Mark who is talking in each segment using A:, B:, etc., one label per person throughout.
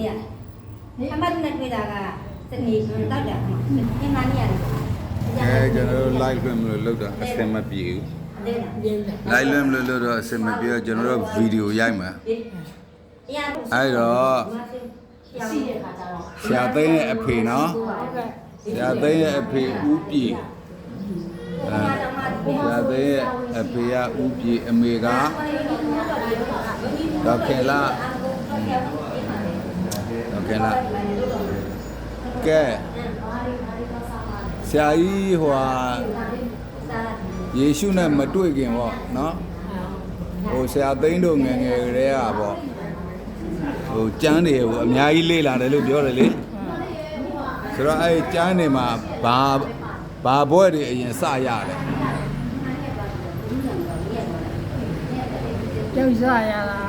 A: နေရတယ်အမတ်နဲ့တွေ့တာကစနေတောက်တယ်အမအင်္ဂါနေ့ရတယ်
B: အဲကျွန်တော်တို့ live လွှင့်မလို့လောက်တာအစင်မပြေဘူး
A: အဲ့ဒါ
C: ပြင်းတယ်
B: live လွှင့်မလို့လောက်တော့အစင်မပြေတော့ကျွန်တော်တို့ဗီဒီယိုရိုက်မှာအဲ့တော့
A: ရှိတဲ့ခါကျတော့
B: ဆရာသိန်းရဲ့အဖေနော်
C: ဟုတ်ကဲ့
B: ဆရာသိန်းရဲ့အဖေဦးပြေအဲဆရာသိန်းရဲ့အဖေကဦးပြေအမေကဒေါက်ခင်လာဒေါက် ခင်လာကဲဆရာကြီးဟိုဟာယေရှုနဲ့မတွေ့ခင်ပေါ့နော်ဟိုဆရာသိန်းတို့ငယ်ငယ်ကလေးကပေါ့ဟိုကျမ်းတွေကိုအများကြီးလေ့လာတယ်လို့ပြောတယ်လေဆိုတော့အဲ့ဒီကျမ်းတွေမှာဘာဘာဘွဲ့တွေအရင်စရတယ်
C: ကျောက်စားရတာ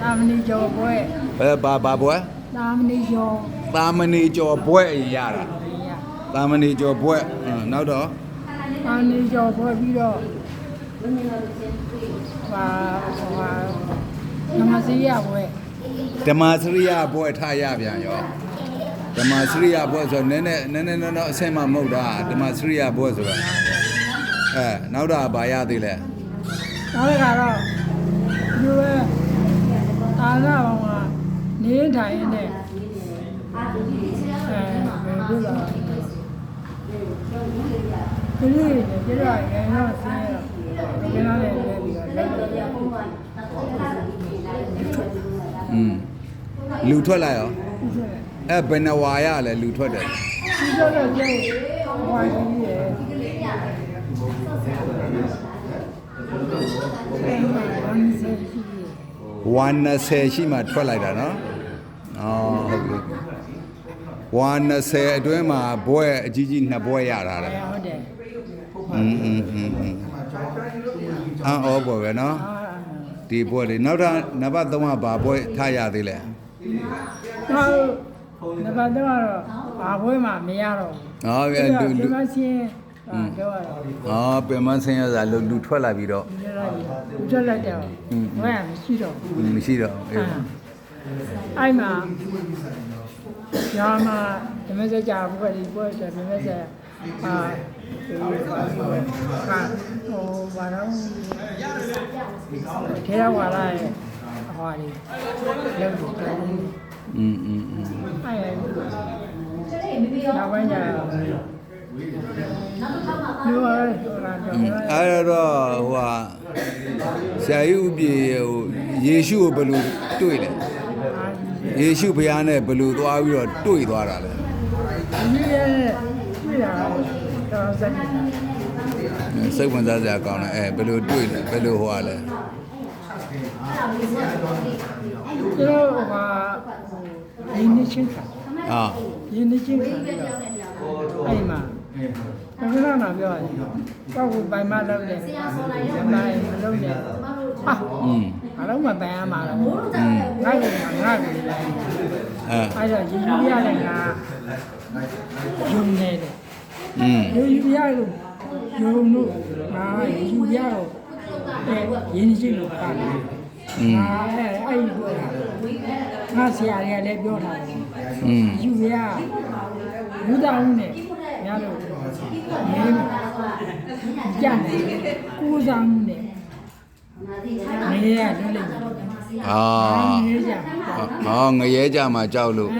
C: တာမဏိကျော်ဘွဲ
B: ဘယ်ဘာဘာဘွဲ့
C: တာမဏိကျော်
B: သာမဏေကျော်ဘွဲ့အရင်ရတာ
C: ဘေးရ
B: သာမဏေကျော်ဘွဲ့ဟမ်နောက်တော့
C: တာမဏိကျော်ဘွဲပြီးတော့ပါဟာနမစီရဘွဲ
B: ဓမ္မစရိယဘွဲ့ထားရပြန်ရောဓမ္မစရိယဘွဲ့ဆိုတော့နည်းနည်းနည်းနည်းတော့တော့အဆင်မမဟုတ်တာဓမ္မစရိယဘွဲ့ဆိုတော့အဲနောက်တော့ဘာရသေးလဲ
C: နောက်တစ်ခါတော့ဒီလိုအာနာဘောင်က နေထိုင်နေအဲဘယ်လိုလဲဒီလိုကြည့်ရရင်တော့ဆင်းရတော့ဒီလိုလည်းလည်းပြီးတော့လည်း
B: อืมလူထွက်လာရောအဲဘယ်နဝါရလဲလူထွက်တယ်
C: ဒီလိုတော့ကျုပ်ဟိုအကြီးရဲ့
B: 120
C: 120ရှိတယ်
B: ရှိမှထွက်လိုက်တာနော် အော်ဟုတ်ပြီ120အတွင်းမှာဘွဲ့အကြီးကြီးနှစ်ဘွဲ့ရတာလေ
C: ဟုတ်တယ်
B: อืมอืมอืมอืมအော်ဘောပဲနော်
C: အာ
B: ဒီဘွဲ့လေးနောက်ထပ်နံပါတ်3ကဘာဘွဲ့ထားရသေးလဲ
C: တော့နံပါတ်3ကတော့ဘာဘွဲမှမရတော့
B: ဟောပြလူ
C: ဒီ
B: လူ
C: မှာရှင်းတော့တော့
B: အော်ပင်မဆင်းရတာလူလူထွက်လာပြီးတော့
C: ဒီလိုလိုက်ထွက်လိုက်တော့ဘွဲမရှိတော့ဘူး
B: မရှိတော့အေး
C: အဲ့မှာညာမှာဒီမဲ့စကြာဘွဲဒီဘွဲတယ်ဒီမဲ့စအာဒီဟာဟိုဘာတော့ထဲရဝါလာရဲ့ဟောဒီလောက်တယ်
B: อืมอืมอืม
C: အဲ့နောက်ပိုင်းကျတော့ဒီဟာဆိုတာတော့
B: အဲ့တော့ဟိုဟာဆရာကြီးဥပြေဟိုယေရှုကိုဘယ်လိုတွေ့လဲ ယေရှုဘုရားနဲ့ဘယ်လိုသွားပြီးတော့တွေ့သွားတာလဲ
C: ဒီရဲ့ပြရတော့စက်နေတာ
B: စိတ်ဝင်စားစရာကောင်းတယ်အဲဘယ်လိုတွေ့လဲဘယ်လိုဟိုဟာလဲ
C: ကျွန်တော်ကရင်းနေချင်းခါ
B: အာ
C: ရင်းနေချင်းခါပြီးတော့အဲ့မှာဘယ်လိုမှပြောရတယ်ကောက်ကိုပိုင်မလုပ်တယ်ပိုင်မမလုပ်နဲ့ဟာ
B: อืม
C: အလုံးမပိုင်ရမှာလား
B: อืม
C: ငါ့ကိုငါ့ကိုလိုက်
B: အဲ
C: အဲ့တော့ရင်းယူရတယ်ငါယုံနေတယ်
B: อืม
C: ယူယူရလို့ယုံလို့ငါယူရတော့အဲရင်းချင်းလို့ပါတယ်
B: อืม
C: ငါအဲအဲ့ဒီပြောတာငါဆရာတွေကလည်းပြောတာတယ်
B: อืม
C: ယူရလူတောင်းနဲ့ရလို့မင်းကြံ့တယ်ကိုးစားမှုနဲ့နေရလွတ်လိမ့်မယ်
B: အာ
C: နေကြ
B: ဟောငရဲကြမှာကြောက်လို့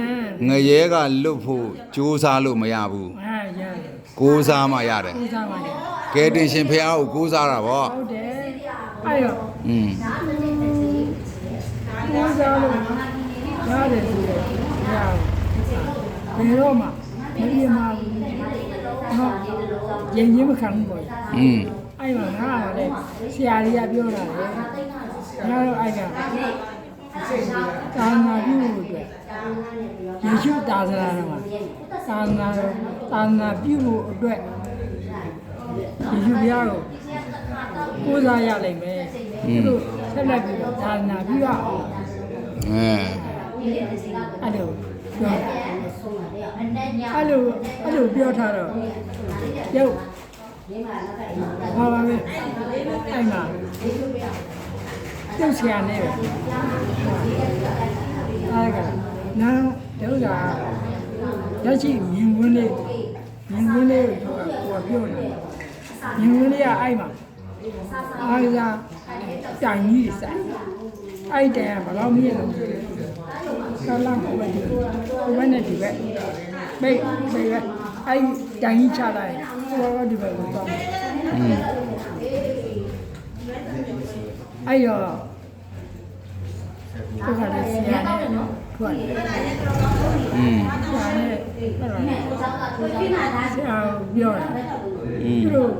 B: ငရဲကလွတ်ဖို့ကြိုးစားလို့မရဘူး
C: အာရတယ်
B: ကိုးစားမှရတယ်
C: ကိုးစားပါလေ
B: ကဲတင်ရှင်ဖះကိုကိုးစားတာဗော
C: ဟုတ်တယ်အဲ့တော့
B: อืม
C: ကိုးစားလို့ရတယ်ဆိုတော့ရအောင်ဘယ်တော့မှမပြေမှာဘူးနော်ရင်ကြီးမခံဘူးပေါ့
B: อืม
C: အဲ့မှာငါကလည်းဆရာကြီးကပြောတာလေ ငါတို့အဲ့ကသာနာပြုလို့အတွက်ယေရှုတာသနာတော်မှာသာနာသာနာပြုလို့အတွက်ယေရှုဘုရားကိုကိုးစားရလိမ့်မယ်သူတို့ဆက်လက်ပြီးတော့သာနာပြုရအောင်
B: အဲ
C: အဲ့လိုပြောတာအဲ့လိုအဲ့လိုပြောထားတော့ရုပ်ဘာပါလဲအဲ့မှာ ပြုတ်ဆရာနဲ့ပဲအားကနာတို့ကလက်ရှိမြင်ကွင်းလေးမြင်ကွင်းလေးကိုကိုကပြောတယ်မြင်ကွင်းလေးကအဲ့မှာအားရတိုင်ကြီးဆိုင်အဲ့တိုင်ကဘယ်လောက်မြင့်လို့ဆလာဟိုဘက်ဒီဘက်နဲ့ဒီဘက်ဘေးဘေးပဲအဲ့တိုင်ကြီးချလိုက်ဟိုဘက်ဒီဘက်ကိုတော့
B: อืม
C: အဲ့တော့ဒီကလည်းဆရာနဲ့ထွက်တယ်
B: อืม
C: ဆရာနဲ့အဲ့တော့ဆရာပြောတယ်
B: อืม
C: သူတို့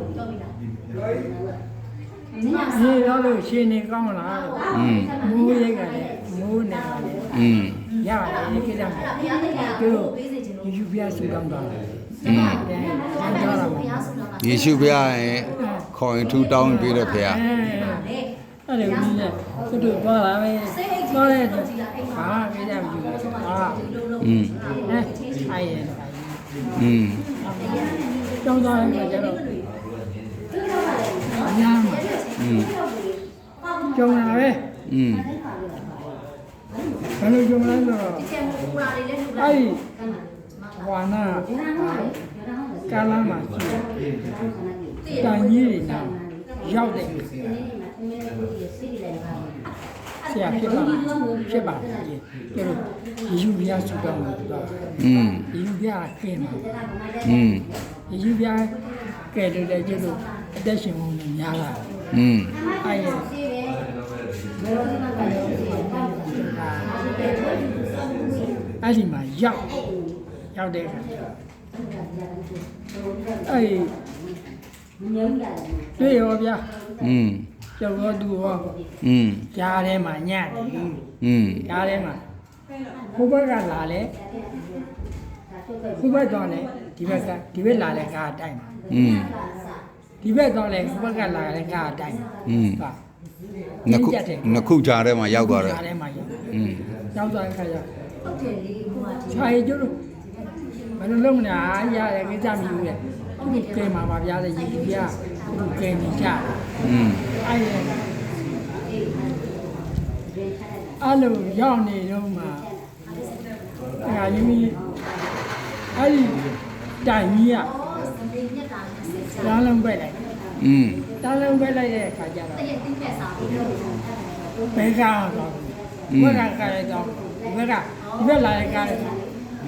C: ဒီတော့လို့ရှင်နေကောင်းလားလို့
B: อืม
C: မိုးရိတ်ကလည်းမိုးနေပါလေ
B: อืม
C: ရတယ်ဒီကိစ္စမှာသူတို့ယူပြဆူတောင်းတာတယ်
B: อืม
C: ပြန်ပြန်ကြတာပါ
B: ယေရှုဘုရားရဲ့ခေါ်ရင်ထူတောင်းပေးတဲ့ဘုရား
C: အဲအဲ့ဒါဦးကြီးကသူတို့သွားလာပဲသွားတဲ့အတွက်ဘာမှမကြဘူးဟာ
B: อืม
C: အဲအဲ့ရ
B: อืม
C: ကျောင်းသားတွေကကျတော့အများမှာ
B: อืม
C: ကျုံလာပဲ
B: อืม
C: ဘယ်လိုကျုံလဲဆိုတော့အဲ့ဒီဝါနာကာလာမှာရှိတယ်တန်ကြီးတွေနာရောက်တယ် ဆရာဖြစ်ပါဖြစ်ပါတယ်ကျတော့ယေရှုဘုရားဆုတောင်းလို့တော့
B: อืม
C: ယေရှုဘုရားကဲမှာ
B: อืม
C: ယေရှုဘုရားကဲလို့လည်းကျတော့အသက်ရှင်မှုများလာ
B: อืม
C: အဲ့ရအဲ့ဒီမှာရောက်ရောက်တဲ့အခါအဲ့တွေ့ရောဗျာ
B: อืม
C: ကျော်တော်သူဟော
B: อืม
C: ကြားထဲမှာညံ့တယ်
B: อืม
C: ကြားထဲမှာဟိုဘက်ကလာလဲဟိုဘက်တော့လဲဒီဘက်ကဒီဘက်လာလဲကားအတိုင်းပါ
B: อืม
C: ဒီဘက်တော့လဲဟိုဘက်ကလာလဲကားအတိုင်းပါ
B: อืม
C: ဟာ
B: နှစ်ခုနှစ်ခုကြားထဲမှာရောက်သွားတယ်
C: ကြားထဲမှာရောက်
B: อืม
C: ရောက်သွားတဲ့ခါကျခြာရည်ကျတို့ဘယ်လိုလုပ်မလဲအားရတယ်ကိစ္စမရှိဘူးလေဒီကဲမှာပါဗျာတဲ့ရေကြီးပြ သူကဲနေကြတယ်
B: อืม
C: အဲ့ရအဲ့လိုရောက်နေတော့မှအဲ့ဒါယမီအဲ့ဒီတိုင်ကြီးကလာလုံးပဲလိုက်
B: อืม
C: လာလုံးပဲလိုက်တဲ့အခါကျတော့ဘယ်ကတော့ဘယ်ကကားလဲတော့ဘယ်ကဘယ်လာတဲ့ကားလဲ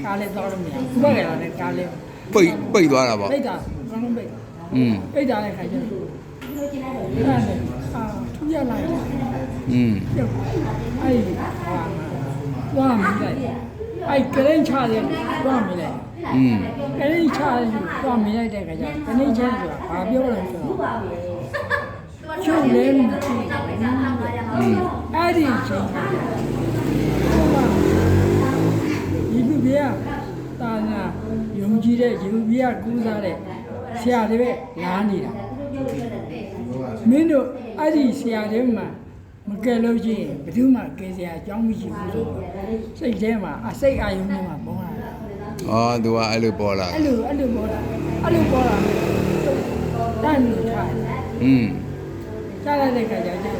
C: ကားလဲတော့လို့မရဘူးဘယ်ကလာတဲ့ကားလဲ
B: ပိတ်ပိတ်သွားတာပေါ့
C: ပိတ်တာဘာလို့ပိတ်
B: อืม
C: ပိတ်တာတဲ့ခါကျတော့အဲ့ဒါနဲ့အာထူရလိုက်တယ်
B: อืม
C: ပြုတ်အဲ့ဒီဟာဝါမလိုက်အဲ့ကရင်ချတယ်ဝါမလိုက်
B: อืม
C: ကရင်ချတယ်ဝါမလိုက်တဲ့ခါကျကရင်ချတယ်ဆိုတာဘာပြောလဲဆိုတော့ချုပ်လဲမကြည့်
B: อืม
C: အဲ့ဒီချိန်ကဒီဘုရားတာနာယုံကြည်တဲ့ယေဘုရားကူးစားတဲ့ ဆရာတွေပဲလာနေတာမင်းတို့အဲ့ဒီဆရာတွေမှာမကယ်လို့ချင်းဘယ်သူမှကယ်ဆရာအကြောင်းမရှိဘူးဆိုတော့စိတ်ထဲမှာအစိတ်အာယုံထဲမှာပေါ်လာတာ
B: อ๋อ तू อ่ะအဲ့လိုပေါ်လာ
C: အဲ့လိုအဲ့လိုပေါ်လာအဲ့လိုပေါ်လာတန်းလို့ထားတယ်
B: อืม
C: ကြားလိုက်တဲ့ခါကျတော့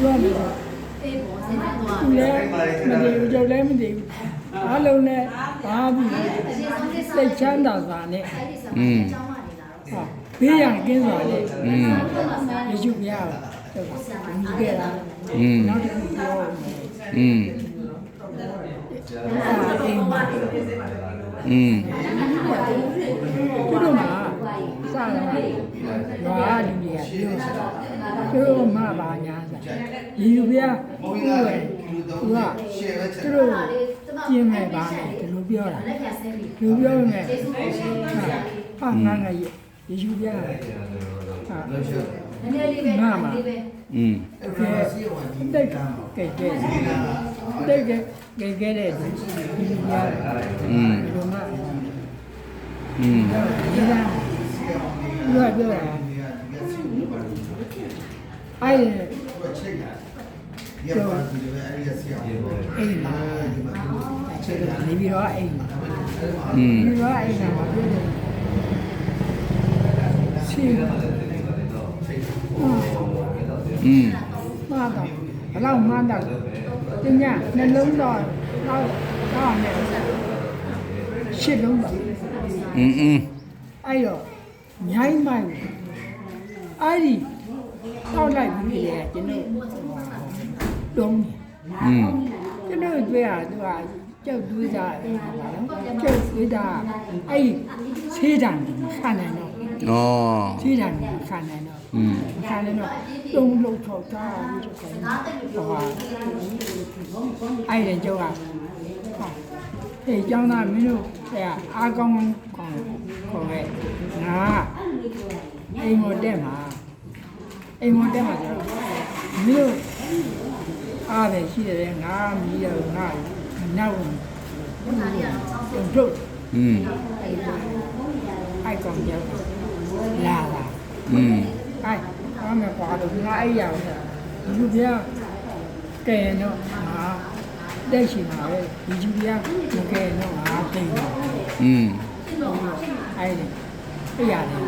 C: ပြောမယ်တော့သူလည်းမတည်ဘူးကြောက်လည်းမတည်ဘူးအားလုံးနဲ့ဘာဘူးစိတ်ချမ်းသာစွာနဲ့
B: อืม
C: ဟာ ဘေးရန်ကင်းစွာနဲ့
B: อืม
C: ယေရှုဘုရားကိုဒီခဲ့တာ
B: อืม
C: နောက်တစ်ခုပြောမယ်
B: อืม
C: အာအိမ်မှာ
B: อืม
C: သူတို့မှာစာရရွာလူတွေကပြောသူတို့မှပါညာစားယေရှုဘုရားကိုယ်ကသူကသူတို့ကျင်းမဲ့ပါမယ်ဒီလိုပြောတာလူပြောမယ်ဟာငါငါ ယေရှုဘုရားဟာငါမှာ
B: อืม
C: ကဲတိတ်ကဲကဲတိတ်ကဲကဲကဲတဲ့ဒီဘုရား
B: อืม
C: ဒီလိုမှ
B: อืม
C: ဒီလားပြောပြောတာအဲ့အိမ်မှာခြေတော့နေပြီးတော့အိမ်မှာ
B: อืม
C: ဒီတော့အိမ်မှာပြောတယ် ရှင်း
B: อืม
C: မှားတော့ဘယ်လောက်မှားတော့တင်ညာနှလုံးတော့တော့ ဟာနဲ့ရှစ်လုံးပါ
B: อืมอืม
C: အဲ့တော့မြိုင်းမိုင်းအဲ့ဒီတောက်လိုက်ပြီးလေကျွန်တော်တုံးတယ်
B: อืม
C: ကျွန်တော်တွေ့ရသူကကြောက်တွေးတာပါနော်ကြောက်တွေးတာအဲ့ဒီဆေးတံခံနိုင်တော့ ့
B: ဩ
C: ဆေးတံခံနိုင်တော့
B: อืม
C: ခံနိုင်တော့တုံးလုံးထောက်တာပြီးတော့ဟောအဲ့ဒီကြောက်ကဟာဟေးကျောင်းသားမင်းတို့အဲအားကောင်းကောင်းခေါ်ခဲ့ငါအိမ်မတက်မှာအိမ်မတက်မှာကျတော့မင်းတို့အားတယ်ရှိတယ်ငါမီးရငါနောက်တုံ့ထုတ်
B: อืม
C: အိုက်ကောင်ရောက် လာလာ
B: อืม
C: အိုက်ဘာမှကွာတော့ငါအဲ့ရအောင်လူပြကဲတော့ငါတက်ရှိမှာပဲဒီလူပြမကဲတော့ငါသိတယ်
B: อืม
C: အဲ့ဒီအဲ့ရတယ်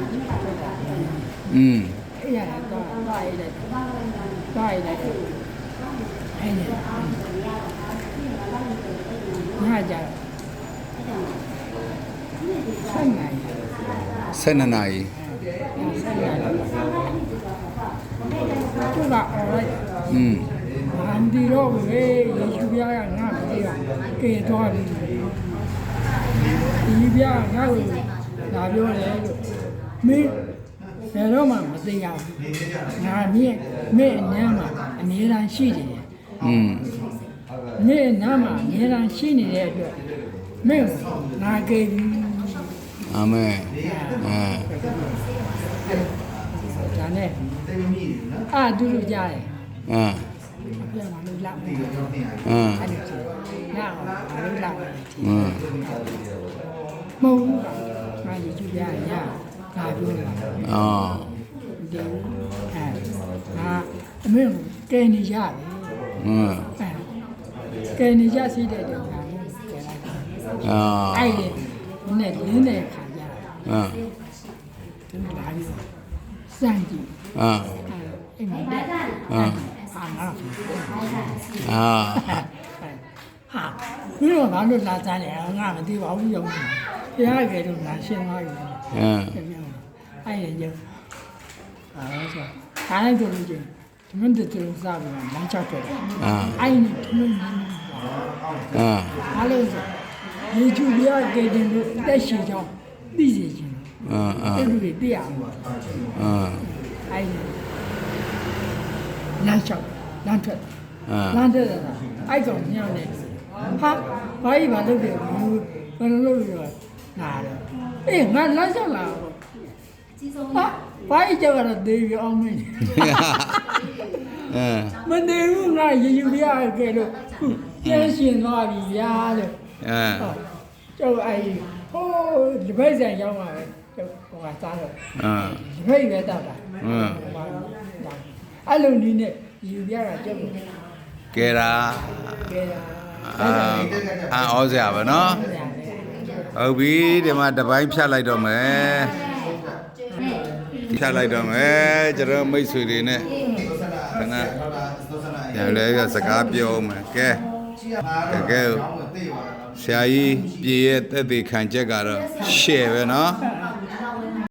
B: อืม
C: အဲ့ရတယ်တော့တော့အဲ့လိုက်တော့အဲ့လိုက်အဲ့ဒီငါကြဆက်နိုင်
B: 12နာရီ
C: ဆက်နိုင်သူကအော်လိုက်
B: อืม
C: ။မန်ဒီတော့ပဲယေရှုပြားကငါ့ကိုကဲသွားပြီ။ဒီပြားငါ့ကိုလာပြောတယ်လို့မင်းဘယ်တော့မှမသိရဘူး။ငါမြင့်မင်းအနမ်းမှာအနည်းတန်းရှိတယ်
B: อืม
C: ။မင်းနားမှာအနည်းတန်းရှိနေတဲ့အတွက်မင်းကိုငါကဲပြီ
B: အာမင်အဲ
C: ဒါနဲ့အာဒူလူကြတယ်
B: အာ
C: ပြန်လာလို့လောက်
B: အာ
C: နောက်လာလော
B: က်အာ
C: မဟုတ်ဘူးငါယူကြရရဒါပြောတာ
B: အော်
C: ဒီအဲဒါအမေကကဲနေရတယ်
B: ဟုတ်
C: အဲကဲနေရစီတဲ့တ
B: ယ်အာ
C: အဲ့ဒီနဲ့လင်းတဲ့ခ အာကျွ
B: န်တော်
C: ဒါလေးစမ်းကြည့်
B: အာ
C: အဲ့မှာ
B: အာ
C: အာငါ
B: အာ
C: ဟာဘယ်တော့ငါတို့လာစားတယ်ငါမသိပါဘူးရောက်နေတရားကယ်တော့လာရှင်းသွားပြီ
B: အာ
C: အဲ့ရရအာဆိုအားလိုက်တော့ကြည့်ဒီမင်းတို့သူစားပြီးမှလမ်းချတော့
B: အာ
C: အဲ့ဒီ
B: သူအာ
C: အားလို့ဆို YouTube ရကယ်တယ်လို့တက်ရှိကြောင်း သိစေချင်
B: အာအာ
C: တယ်အဲ့လူတွေသိရအောင်
B: အာ
C: အဲ့ဒီလမ်းလျှောက်လမ်းထွက်
B: အာ
C: လမ်းထွက်တာအဲ့ကောင်ညောင်းနေဟာဘာကြီးဘာလုပ်တယ်ဘူးဘယ်လိုလုပ်ရလဲနားတော့အေးငါလမ်းလျှောက်လာတော့ကြီးဆုံးဟာဘာကြီးကြောက်တော့ဒေးပြီးအောင်မင်း
B: အဲ
C: မနေဘူးငါရေယူရခဲ့လို့ကျင်းရှင်သွားပြီဗျာ
B: တဲ့အဲ
C: ကျောက်အဲ့ ဟိုးဒီဘက်ဆိုင်ရောက်လာတယ်ကျောက်ဟိုကစားတော့
B: อ่า
C: ဒီဘက်ပဲတောက်တာ
B: อืม
C: အဲ့လိုနည်းနဲ့ယူပြတာကျောက်ကို
B: แกรา
C: ကဲတာ
B: อ่าอ่าဩစရာပဲเนาะဟုတ်ပြီဒီမှာတစ်ပိုင်းဖြတ်လိုက်တော့မယ်ဖြတ်လိုက်တော့မယ်ကျွန်တော်မိတ်ဆွေတွေနဲ့ခဏညလဲကစကားပြောမယ်ကဲကဲကဲ ဆရာကြီးပြည်ရဲ့တက်သေးခံချက်ကတော့ရှယ်ပဲเนาะ
C: အ